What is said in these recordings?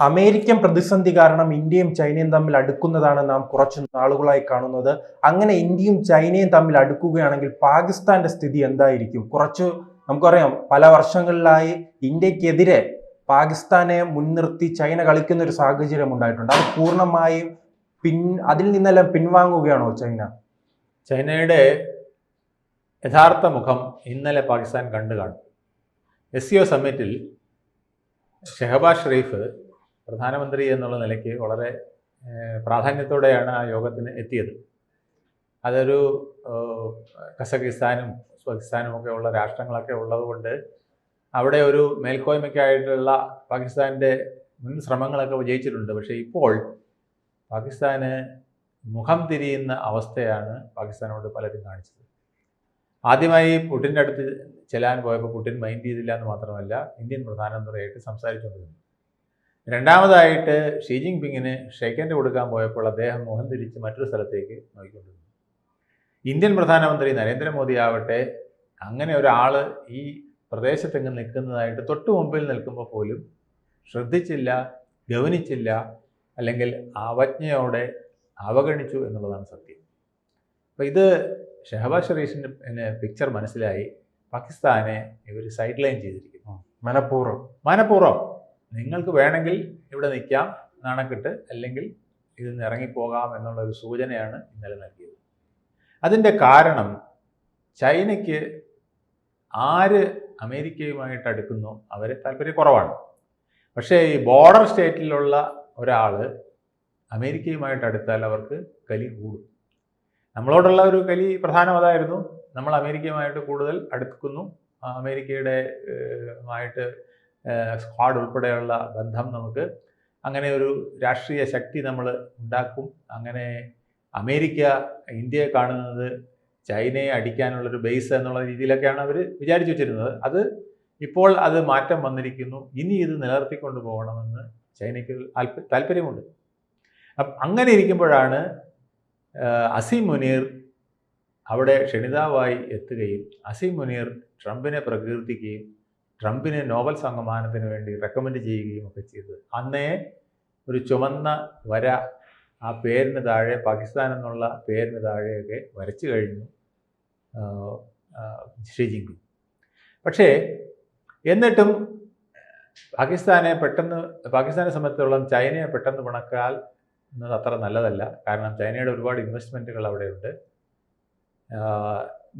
American പ്രതിസന്ധി കാരണം ഇന്ത്യയും ചൈനയും തമ്മിൽ അടുക്കുന്നതാണ് നാം കുറച്ച് നാളുകളായി കാണുന്നത്. അങ്ങനെ ഇന്ത്യയും ചൈനയും തമ്മിൽ അടുക്കുകയാണെങ്കിൽ പാകിസ്ഥാന്റെ സ്ഥിതി എന്തായിരിക്കും? കുറച്ച് നമുക്കറിയാം പല വർഷങ്ങളിലായി ഇന്ത്യക്കെതിരെ പാകിസ്ഥാനെ മുൻനിർത്തി ചൈന കളിക്കുന്ന ഒരു സാഹചര്യം ഉണ്ടായിട്ടുണ്ട്. അത് പൂർണമായും പിൻ അതിൽ നിന്നെല്ലാം പിൻവാങ്ങുകയാണോ ചൈന? ചൈനയുടെ യഥാർത്ഥ മുഖം ഇന്നലെ പാകിസ്ഥാൻ കണ്ടു കാണും എസ് സമ്മിറ്റിൽ ഷെഹബാസ് ഷെരീഫ് പ്രധാനമന്ത്രി എന്നുള്ള നിലയ്ക്ക് വളരെ പ്രാധാന്യത്തോടെയാണ് ആ യോഗത്തിന് എത്തിയത്. അതൊരു കസഖിസ്ഥാനും ഉസ്ബെക്കിസ്ഥാനും ഒക്കെ ഉള്ള രാഷ്ട്രങ്ങളൊക്കെ ഉള്ളതുകൊണ്ട് അവിടെ ഒരു മേൽക്കോയ്മയ്ക്കായിട്ടുള്ള പാകിസ്ഥാന്റെ മുൻ ശ്രമങ്ങളൊക്കെ വിജയിച്ചിട്ടുണ്ട്. പക്ഷേ ഇപ്പോൾ പാകിസ്ഥാന് മുഖം തിരിയുന്ന അവസ്ഥയാണ് പാകിസ്ഥാനോട് പലരും കാണിച്ചത്. ആദ്യമായി പുടിന്റെ അടുത്ത് ചെല്ലാൻ പോയപ്പോൾ പുടിൻ മൈൻഡ് ചെയ്തില്ല എന്ന് മാത്രമല്ല ഇന്ത്യൻ പ്രധാനമന്ത്രിയായിട്ട് സംസാരിച്ചുകൊണ്ടിരുന്നു. രണ്ടാമതായിട്ട് ഷീ ജിങ് പിങ്ങിന് ഷെയ്ക്കന്റെ കൊടുക്കാൻ പോയപ്പോൾ അദ്ദേഹം മുഖം തിരിച്ച് മറ്റൊരു സ്ഥലത്തേക്ക് നോക്കിക്കൊണ്ടിരുന്നു. ഇന്ത്യൻ പ്രധാനമന്ത്രി നരേന്ദ്രമോദി ആവട്ടെ അങ്ങനെ ഒരാൾ ഈ പ്രദേശത്തെങ്ങ് നിൽക്കുന്നതായിട്ട് തൊട്ട് മുമ്പിൽ നിൽക്കുമ്പോൾ പോലും ശ്രദ്ധിച്ചില്ല ഗവനിച്ചില്ല അല്ലെങ്കിൽ അവജ്ഞയോടെ അവഗണിച്ചു എന്നുള്ളതാണ് സത്യം. അപ്പോൾ ഇത് ഷെഹബാസ് ഷെറീഷിന്റെ പിക്ചർ മനസ്സിലായി. പാകിസ്ഥാനെ ഇവർ സൈഡ് ലൈൻ ചെയ്തിരിക്കുന്നു മനഃപൂർവം. മനഃപൂർവം. നിങ്ങൾക്ക് വേണമെങ്കിൽ ഇവിടെ നിൽക്കാം നാണക്കെട്ട് അല്ലെങ്കിൽ ഇതിൽ നിന്ന് ഇറങ്ങിപ്പോകാം എന്നുള്ള ഒരു സൂചനയാണ് ഇന്നലെ നൽകിയത്. അതിന്റെ കാരണം ചൈനയ്ക്ക് ആര് അമേരിക്കയുമായിട്ട് അടുക്കുന്നോ അവരെ താല്പര്യക്കുറവാണ് പക്ഷേ ഈ ബോർഡർ സ്റ്റേറ്റിലുള്ള ഒരാൾ അമേരിക്കയുമായിട്ട് അടുത്താൽ അവർക്ക് കലി കൂടും. നമ്മളോടുള്ള ഒരു കലി പ്രധാനം അതായിരുന്നു. നമ്മൾ അമേരിക്കയുമായിട്ട് കൂടുതൽ അടുക്കുന്നു. അമേരിക്കയുടെ ഏഹ്, മായിട്ട് സ്ക്വാഡ് ഉൾപ്പെടെയുള്ള ബന്ധം നമുക്ക് അങ്ങനെ ഒരു രാഷ്ട്രീയ ശക്തി നമ്മൾ ഉണ്ടാക്കും. അങ്ങനെ അമേരിക്ക ഇന്ത്യയെ കാണുന്നത് ചൈനയെ അടിക്കാനുള്ളൊരു ബേസ് എന്നുള്ള രീതിയിലൊക്കെയാണ് അവർ വിചാരിച്ചു വെച്ചിരുന്നത്. അത് ഇപ്പോൾ അത് മാറ്റം വന്നിരിക്കുന്നു. ഇനി ഇത് നിലനിർത്തിക്കൊണ്ട് പോകണമെന്ന് ചൈനയ്ക്ക് താല്പ- താല്പര്യമുണ്ട്. അങ്ങനെ ഇരിക്കുമ്പോഴാണ് അസീം മുനീർ അവിടെ ക്ഷണിതാവായി എത്തുകയും അസീം മുനീർ ട്രംപിനെ പ്രകീർത്തിക്കുകയും ട്രംപിന് നോബൽ സമ്മാനത്തിന് വേണ്ടി റെക്കമെൻഡ് ചെയ്യുകയും ഒക്കെ ചെയ്തത്. അന്നേ ഒരു ചുമന്ന വര ആ പേരിന് താഴെ പാകിസ്ഥാൻ എന്നുള്ള പേരിന് താഴെയൊക്കെ വരച്ചു കഴിഞ്ഞു ആഹ്, ആഹ്, ഷീ ജിൻപിങ്. പക്ഷേ എന്നിട്ടും പാകിസ്ഥാനെ പെട്ടെന്ന് പാകിസ്ഥാനെ സംബന്ധിച്ചിടത്തോളം ചൈനയെ പെട്ടെന്ന് പിണക്കാൽ എന്നത് അത്ര നല്ലതല്ല. കാരണം ചൈനയുടെ ഒരുപാട് ഇൻവെസ്റ്റ്മെന്റുകൾ അവിടെയുണ്ട്.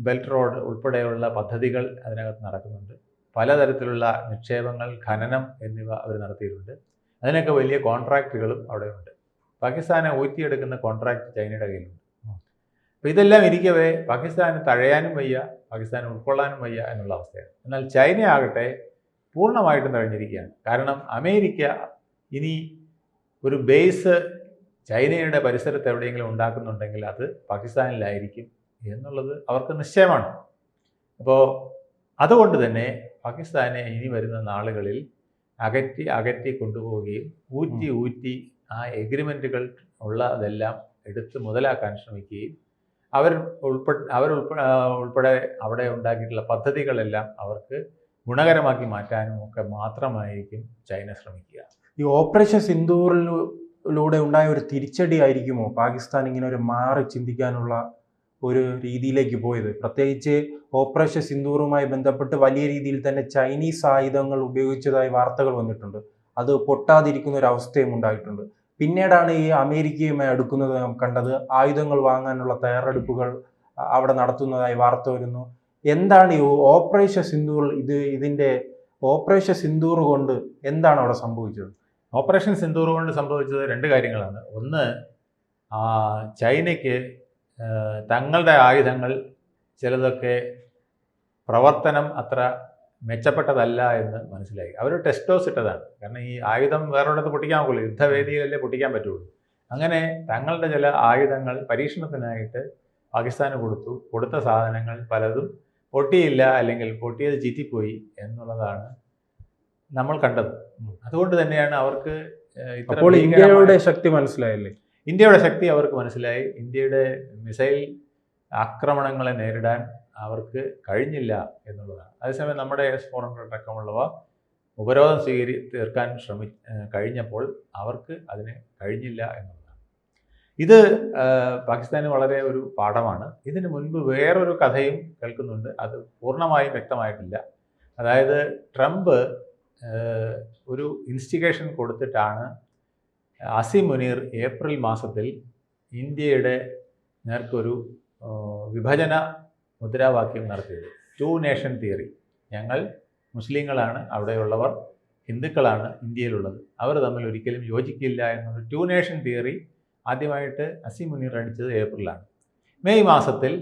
ബെൽറ്റ് റോഡ് ഉൾപ്പെടെയുള്ള പദ്ധതികൾ അതിനകത്ത് നടക്കുന്നുണ്ട്. പലതരത്തിലുള്ള നിക്ഷേപങ്ങൾ ഖനനം എന്നിവ അവർ നടത്തിയിട്ടുണ്ട്. അതിനൊക്കെ വലിയ കോൺട്രാക്റ്റുകളും അവിടെയുണ്ട്. പാകിസ്ഥാനെ ഊറ്റിയെടുക്കുന്ന കോൺട്രാക്റ്റ് ചൈനയുടെ കയ്യിലുണ്ട്. അപ്പോൾ ഇതെല്ലാം ഇരിക്കവേ പാകിസ്ഥാന് തഴയാനും വയ്യ പാകിസ്ഥാനെ ഉൾക്കൊള്ളാനും വയ്യ എന്നുള്ള അവസ്ഥയാണ്. എന്നാൽ ചൈന ആകട്ടെ പൂർണമായിട്ടും തഴഞ്ഞിരിക്കുകയാണ്. കാരണം അമേരിക്ക ഇനി ഒരു ബേസ് ചൈനയുടെ പരിസരത്ത് എവിടെയെങ്കിലും ഉണ്ടാക്കുന്നുണ്ടെങ്കിൽ അത് പാകിസ്ഥാനിലായിരിക്കും എന്നുള്ളത് അവർക്ക് നിശ്ചയമാണ്. അപ്പോൾ അതുകൊണ്ട് തന്നെ പാകിസ്ഥാനെ ഇനി വരുന്ന നാളുകളിൽ അകറ്റി അകറ്റി കൊണ്ടുപോവുകയും ഊറ്റി ഊറ്റി ആ എഗ്രിമെന്റുകൾ ഉള്ളതെല്ലാം എടുത്ത് മുതലാക്കാൻ ശ്രമിക്കുകയും അവർ ഉൾപ്പെടെ അവർ ഉൾപ്പെടെ അവിടെ ഉണ്ടാക്കിയിട്ടുള്ള പദ്ധതികളെല്ലാം അവർക്ക് ഗുണകരമാക്കി മാറ്റാനും ഒക്കെ മാത്രമായിരിക്കും ചൈന ശ്രമിക്കുക. ഈ ഓപ്പറേഷൻ സിന്ദൂറിലൂടെ ഉണ്ടായ ഒരു തിരിച്ചടി ആയിരിക്കുമോ? പാകിസ്ഥാൻ ഇങ്ങനെ ഒരു മാറി ചിന്തിക്കാനുള്ള ഒരു രീതിയിലേക്ക് പോയത്. പ്രത്യേകിച്ച് ഓപ്പറേഷൻ സിന്ദൂറുമായി ബന്ധപ്പെട്ട് വലിയ രീതിയിൽ തന്നെ ചൈനീസ് ആയുധങ്ങൾ ഉപയോഗിച്ചതായി വാർത്തകൾ വന്നിട്ടുണ്ട്. അത് പൊട്ടാതിരിക്കുന്ന ഒരു അവസ്ഥയും ഉണ്ടായിട്ടുണ്ട്. പിന്നീടാണ് ഈ അമേരിക്കയുമായി അടുക്കുന്നത് കണ്ടത്. ആയുധങ്ങൾ വാങ്ങാനുള്ള തയ്യാറെടുപ്പുകൾ അവിടെ നടത്തുന്നതായി വാർത്ത വരുന്നു. എന്താണ് ഈ ഓപ്പറേഷൻ സിന്ദൂർ ഇത് ഇതിന്റെ ഓപ്പറേഷൻ സിന്ദൂർ കൊണ്ട് എന്താണ് അവിടെ സംഭവിച്ചത്? ഓപ്പറേഷൻ സിന്ദൂർ കൊണ്ട് സംഭവിച്ചത് രണ്ട് കാര്യങ്ങളാണ്. ഒന്ന് ചൈനയ്ക്ക് തങ്ങളുടെ ആയുധങ്ങൾ ചിലതൊക്കെ പ്രവർത്തനം അത്ര മെച്ചപ്പെട്ടതല്ല എന്ന് മനസ്സിലായി. അവർ ടെസ്റ്റോസ് ഇട്ടതാണ്. കാരണം ഈ ആയുധം വേറൊരിടത്ത് പൊട്ടിക്കാൻ പോകുള്ളൂ യുദ്ധവേദിയിലല്ലേ പൊട്ടിക്കാൻ പറ്റുള്ളൂ. അങ്ങനെ തങ്ങളുടെ ചില ആയുധങ്ങൾ പരീക്ഷണത്തിനായിട്ട് പാകിസ്ഥാന് കൊടുത്തു. കൊടുത്ത സാധനങ്ങൾ പലതും പൊട്ടിയില്ല അല്ലെങ്കിൽ പൊട്ടിയത് ചീറ്റിപ്പോയി എന്നുള്ളതാണ് നമ്മൾ കണ്ടത്. അതുകൊണ്ട് തന്നെയാണ് അവർക്ക് അപ്പോൾ ഇന്ത്യയുടെ ശക്തി മനസ്സിലായല്ലേ? ഇന്ത്യയുടെ ശക്തി അവർക്ക് മനസ്സിലായി. ഇന്ത്യയുടെ മിസൈൽ ആക്രമണങ്ങളെ നേരിടാൻ അവർക്ക് കഴിഞ്ഞില്ല എന്നുള്ളതാണ്. അതേസമയം നമ്മുടെ എസ് ഫോർ ഹൺഡ്രഡ് അടക്കമുള്ളവ ഉപരോധം സ്വീകരി തീർക്കാൻ ശ്രമി കഴിഞ്ഞപ്പോൾ അവർക്ക് അതിന് കഴിഞ്ഞില്ല എന്നുള്ളതാണ്. ഇത് പാകിസ്ഥാന് വളരെ ഒരു പാഠമാണ്. ഇതിന് മുൻപ് വേറൊരു കഥയും കേൾക്കുന്നുണ്ട്. അത് പൂർണമായും വ്യക്തമായിട്ടില്ല. അതായത് ട്രംപ് ഒരു ഇൻസ്റ്റിഗേഷൻ കൊടുത്തിട്ടാണ് അസി മുനീർ ഏപ്രിൽ മാസത്തിൽ ഇന്ത്യയുടെ നേർക്കൊരു വിഭജന മുദ്രാവാക്യം നടത്തിയത്. ടു നേഷൻ തിയറി ഞങ്ങൾ മുസ്ലിങ്ങളാണ് അവിടെയുള്ളവർ ഹിന്ദുക്കളാണ് ഇന്ത്യയിലുള്ളത്. അവർ തമ്മിൽ ഒരിക്കലും യോജിക്കില്ല എന്നൊരു ടു നേഷൻ തിയറി ആദ്യമായിട്ട് അസി മുനീർ അടിച്ചത് ഏപ്രിലാണ്. മെയ് മാസത്തിൽ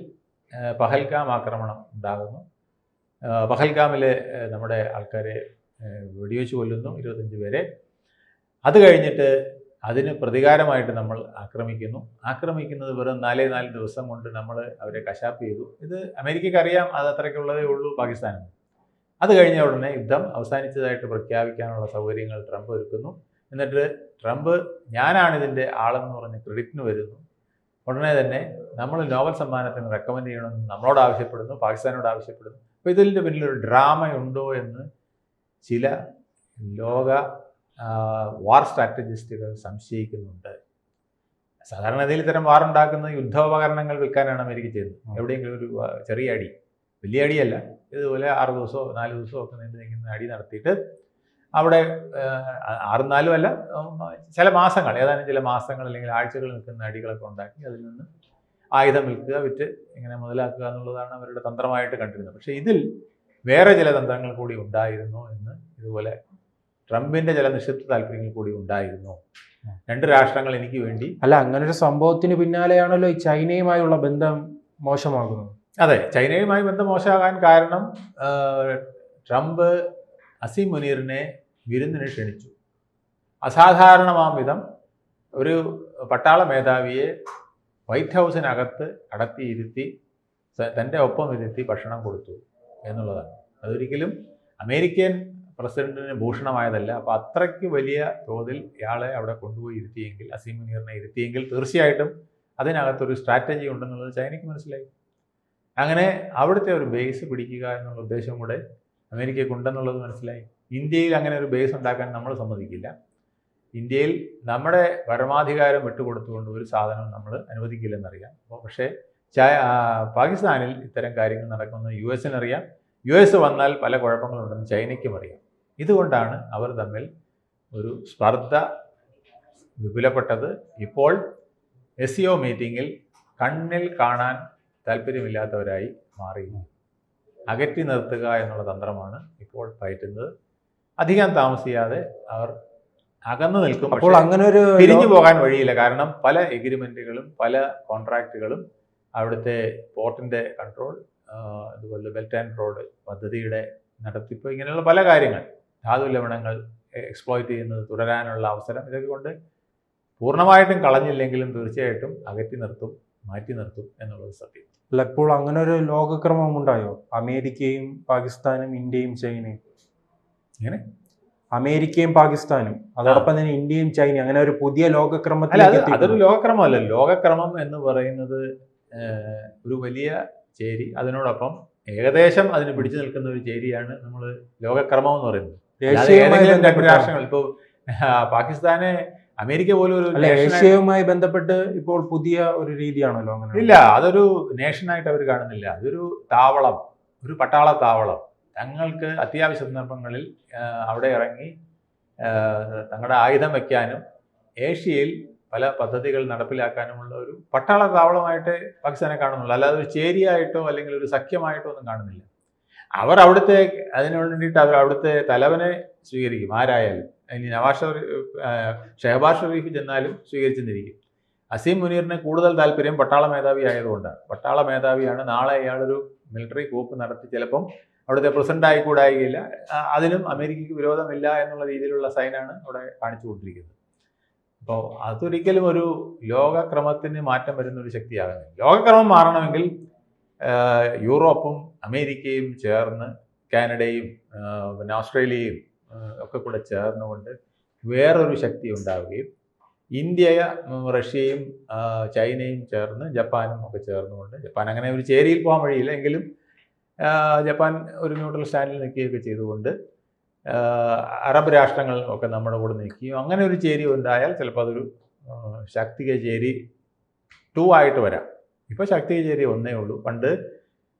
പഹൽഗാം ആക്രമണം ഉണ്ടാകുന്നു. പഹൽഗാമിലെ നമ്മുടെ ആൾക്കാരെ വെടിവെച്ച് കൊല്ലുന്നു ഇരുപത്തഞ്ച് പേരെ. അത് കഴിഞ്ഞിട്ട് അതിന് പ്രതികാരമായിട്ട് നമ്മൾ ആക്രമിക്കുന്നു. ആക്രമിക്കുന്നത് വെറും നാലേ നാല് ദിവസം കൊണ്ട് നമ്മൾ അവരെ കശാപ്പ് ചെയ്തു. ഇത് അമേരിക്കയ്ക്ക് അറിയാം അത് അത്രയ്ക്കുള്ളതേ ഉള്ളൂ പാകിസ്ഥാനിൽ അത് കഴിഞ്ഞ ഉടനെ യുദ്ധം അവസാനിച്ചതായിട്ട് പ്രഖ്യാപിക്കാനുള്ള സൗകര്യങ്ങൾ ട്രംപ് ഒരുക്കുന്നു. എന്നിട്ട് ട്രംപ് ഞാനാണിതിന്റെ ആളെന്ന് പറഞ്ഞ് ക്രെഡിറ്റിന് വരുന്നു. ഉടനെ തന്നെ നമ്മൾ നോബൽ സമ്മാനത്തിന് റെക്കമെൻഡ് ചെയ്യണമെന്ന് നമ്മളോട് ആവശ്യപ്പെടുന്നു പാകിസ്ഥാനോട് ആവശ്യപ്പെടുന്നു. അപ്പോൾ ഇതിന്റെ പിന്നിലൊരു ഡ്രാമയുണ്ടോ എന്ന് ചില ലോക വാർ സ്ട്രാറ്റജിസ്റ്റുകൾ സംശയിക്കുന്നുണ്ട്. സാധാരണഗതിയിൽ ഇത്തരം വാർ ഉണ്ടാക്കുന്ന യുദ്ധോപകരണങ്ങൾ വിൽക്കാനാണ് അമേരിക്ക ചെയ്യുന്നത്. എവിടെയെങ്കിലും ഒരു ചെറിയ അടി വലിയ അടിയല്ല. ഇതുപോലെ ആറ് ദിവസമോ നാല് ദിവസമോ ഒക്കെ നീണ്ടു നിൽക്കുന്ന അടി നടത്തിയിട്ട് അവിടെ ആറും നാലും അല്ല ചില മാസങ്ങൾ ഏതാനും ചില മാസങ്ങൾ അല്ലെങ്കിൽ ആഴ്ചകൾ നിൽക്കുന്ന അടികളൊക്കെ ഉണ്ടാക്കി അതിൽ നിന്ന് ആയുധം വിൽക്കുക വിറ്റ് ഇങ്ങനെ മുതലാക്കുക എന്നുള്ളതാണ് അവരുടെ തന്ത്രമായിട്ട് കണ്ടിരുന്നത്. പക്ഷേ ഇതിൽ വേറെ ചില തന്ത്രങ്ങൾ കൂടി ഉണ്ടായിരുന്നു എന്ന് ഇതുപോലെ ട്രംപിന്റെ ചില നിശ്ചിത താല്പര്യങ്ങൾ കൂടി ഉണ്ടായിരുന്നു. രണ്ട് രാഷ്ട്രങ്ങൾ എനിക്ക് വേണ്ടി അല്ല അങ്ങനെ ഒരു സംഭവത്തിന് പിന്നാലെയാണല്ലോ ഈ ചൈനയുമായുള്ള ബന്ധം മോശമാകുന്നത്. അതെ ചൈനയുമായി ബന്ധം മോശമാകാൻ കാരണം ട്രംപ് അസീം മുനീറിനെ വിരുന്നിന് ക്ഷണിച്ചു. അസാധാരണമാം വിധം ഒരു പട്ടാള മേധാവിയെ വൈറ്റ് ഹൗസിനകത്ത് അടത്തിയിരുത്തി തന്റെ ഒപ്പം ഇരുത്തി ഭക്ഷണം കൊടുത്തു എന്നുള്ളതാണ്. അതൊരിക്കലും അമേരിക്കൻ പ്രസിഡന്റിന് ഭൂഷണമായതല്ല. അപ്പോൾ അത്രയ്ക്ക് വലിയ തോതിൽ ഇയാളെ അവിടെ കൊണ്ടുപോയി ഇരുത്തിയെങ്കിൽ അസീം മുനീറിനെ ഇരുത്തിയെങ്കിൽ തീർച്ചയായിട്ടും അതിനകത്തൊരു സ്ട്രാറ്റജി ഉണ്ടെന്നുള്ളത് ചൈനയ്ക്ക് മനസ്സിലായി. അങ്ങനെ അവിടുത്തെ ഒരു ബേസ് പിടിക്കുക എന്നുള്ള ഉദ്ദേശം കൂടെ അമേരിക്കയ്ക്ക് ഉണ്ടെന്നുള്ളത് മനസ്സിലായി. ഇന്ത്യയിൽ അങ്ങനെ ഒരു ബേസ് ഉണ്ടാക്കാൻ നമ്മൾ സമ്മതിക്കില്ല. ഇന്ത്യയിൽ നമ്മുടെ പരമാധികാരം വിട്ടുകൊടുത്തുകൊണ്ട് ഒരു സാധനം നമ്മൾ അനുവദിക്കില്ലെന്നറിയാം. അപ്പോൾ പക്ഷേ ചായ പാകിസ്ഥാനിൽ ഇത്തരം കാര്യങ്ങൾ നടക്കുന്നത് യു എസിനറിയാം. യു എസ് വന്നാൽ പല കുഴപ്പങ്ങളുണ്ടെന്ന് ചൈനയ്ക്കും അറിയാം. ഇതുകൊണ്ടാണ് അവർ തമ്മിൽ ഒരു സ്പർദ്ധ വിപുലപ്പെട്ടത്. ഇപ്പോൾ എസ് സി ഒ മീറ്റിങ്ങിൽ കണ്ണിൽ കാണാൻ താല്പര്യമില്ലാത്തവരായി മാറി. അകറ്റി നിർത്തുക എന്നുള്ള തന്ത്രമാണ് ഇപ്പോൾ പയറ്റുന്നത്. അധികം താമസിയാതെ അവർ അകന്നു നിൽക്കും. അപ്പോൾ അങ്ങനെ ഒരു പിരിഞ്ഞു പോകാൻ വഴിയില്ല. കാരണം പല എഗ്രിമെന്റുകളും പല കോൺട്രാക്റ്റുകളും അവിടുത്തെ പോർട്ടിന്റെ കൺട്രോൾ അതുപോലെ ബെൽറ്റ് ആൻഡ് റോഡ് പദ്ധതിയുടെ നടത്തിപ്പ് ഇങ്ങനെയുള്ള പല കാര്യങ്ങൾ ധാതു ലവണങ്ങൾ എക്സ്പ്ലോയിറ്റ് ചെയ്യുന്നത് തുടരാനുള്ള അവസരം ഇതൊക്കെ കൊണ്ട് പൂർണമായിട്ടും കളഞ്ഞില്ലെങ്കിലും തീർച്ചയായിട്ടും അകറ്റി നിർത്തും മാറ്റി നിർത്തും എന്നുള്ളത് സത്യം. അല്ല ഇപ്പോൾ അങ്ങനെ ഒരു ലോകക്രമം ഉണ്ടായോ? അമേരിക്കയും പാകിസ്ഥാനും ഇന്ത്യയും ചൈനയും? അങ്ങനെ അമേരിക്കയും പാകിസ്ഥാനും അതോടൊപ്പം തന്നെ ഇന്ത്യയും ചൈനയും അങ്ങനെ ഒരു പുതിയ ലോകക്രമത്തിൽ ലോകക്രമത്തിലേക്ക് അത് അതൊരു ലോകക്രമമല്ല. ലോകക്രമം എന്ന് പറയുന്നത് ഒരു വലിയ ചേരി. അതിനോടൊപ്പം ഏകദേശം അതിന് പിടിച്ചു നിൽക്കുന്ന ഒരു ചേരിയാണ് നമ്മൾ ലോകക്രമം എന്ന് പറയുന്നത്. രാഷ്ട്രങ്ങൾ ഇപ്പോൾ പാകിസ്ഥാനെ അമേരിക്ക പോലും ഒരു ഏഷ്യയുമായി ബന്ധപ്പെട്ട് ഇപ്പോൾ പുതിയ ഒരു രീതിയാണല്ലോ അങ്ങനെ ഇല്ല അതൊരു നേഷനായിട്ട് അവർ കാണുന്നില്ല. അതൊരു താവളം ഒരു പട്ടാള താവളം. തങ്ങൾക്ക് അത്യാവശ്യ സന്ദർഭങ്ങളിൽ അവിടെ ഇറങ്ങി തങ്ങളുടെ ആയുധം വയ്ക്കാനും ഏഷ്യയിൽ പല പദ്ധതികൾ നടപ്പിലാക്കാനുമുള്ള ഒരു പട്ടാള താവളമായിട്ട് പാകിസ്ഥാനെ കാണുന്നുള്ളൂ. അല്ലാതെ ഒരു ചേരിയായിട്ടോ അല്ലെങ്കിൽ ഒരു സഖ്യമായിട്ടോ ഒന്നും കാണുന്നില്ല. അവർ അവിടുത്തെ അതിനു വേണ്ടിയിട്ട് അവർ അവിടുത്തെ തലവനെ സ്വീകരിക്കും. ആരായാലും. ഇനി നവാസ് ഷെഹബാസ് ഷെറീഫ് ചെന്നാലും സ്വീകരിച്ചെന്നിരിക്കും. അസീം മുനീറിന് കൂടുതൽ താല്പര്യം പട്ടാള മേധാവി ആയതുകൊണ്ടാണ്. പട്ടാള മേധാവിയാണ്. നാളെ അയാളൊരു മിലിറ്ററി കൂപ്പ് നടത്തി ചിലപ്പം അവിടുത്തെ പ്രസിഡന്റ് ആയിക്കൂടായികയില്ല അതിനും അമേരിക്കയ്ക്ക് വിരോധമില്ല എന്നുള്ള രീതിയിലുള്ള സൈനാണ് അവിടെ കാണിച്ചു കൊണ്ടിരിക്കുന്നത് അപ്പോൾ അതൊരിക്കലും ഒരു ലോകക്രമത്തിന് മാറ്റം വരുന്ന ഒരു ശക്തിയാകുന്നില്ല. ലോകക്രമം മാറണമെങ്കിൽ യൂറോപ്പും അമേരിക്കയും ചേർന്ന് കാനഡയും പിന്നെ ഓസ്ട്രേലിയയും ഒക്കെ കൂടെ ചേർന്നുകൊണ്ട് വേറൊരു ശക്തി ഉണ്ടാവുകയും ഇന്ത്യ റഷ്യയും ചൈനയും ചേർന്ന് ജപ്പാനും ഒക്കെ ചേർന്നുകൊണ്ട് ജപ്പാൻ അങ്ങനെ ഒരു ചേരിയിൽ പോകാൻ വഴിയില്ല. എങ്കിലും ജപ്പാൻ ഒരു ന്യൂട്രൽ സ്റ്റാൻഡിൽ നിൽക്കുകയൊക്കെ ചെയ്തുകൊണ്ട് അറബ് രാഷ്ട്രങ്ങൾ ഒക്കെ നമ്മുടെ കൂടെ നിൽക്കുകയും അങ്ങനെ ഒരു ചേരി ഉണ്ടായാൽ ചിലപ്പോൾ അതൊരു ശാക്തിക ചേരി ടു ആയിട്ട് വരാം. ഇപ്പോൾ ശക്തി ചേരി ഒന്നേ ഉള്ളൂ. പണ്ട്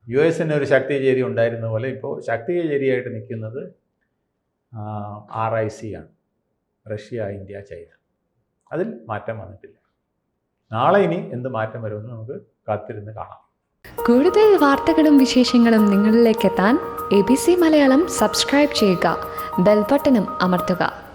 യു എസിന് ഒരു ശക്തി ഉണ്ടായിരുന്ന പോലെ ഇപ്പോൾ ശക്തി ചേരിയായിട്ട് നിൽക്കുന്നത് ആർ ഐ സി ആണ്. Russia India China. അതിൽ മാറ്റം വന്നിട്ടില്ല. നാളെ ഇനി എന്ത് മാറ്റം വരുമെന്ന് നമുക്ക് കാത്തിരുന്ന് കാണാം. കൂടുതൽ വാർത്തകളും വിശേഷങ്ങളും നിങ്ങളിലേക്ക് എത്താൻ A B C Malayalam subscribe ചെയ്യുക. ബെൽബട്ടനും അമർത്തുക.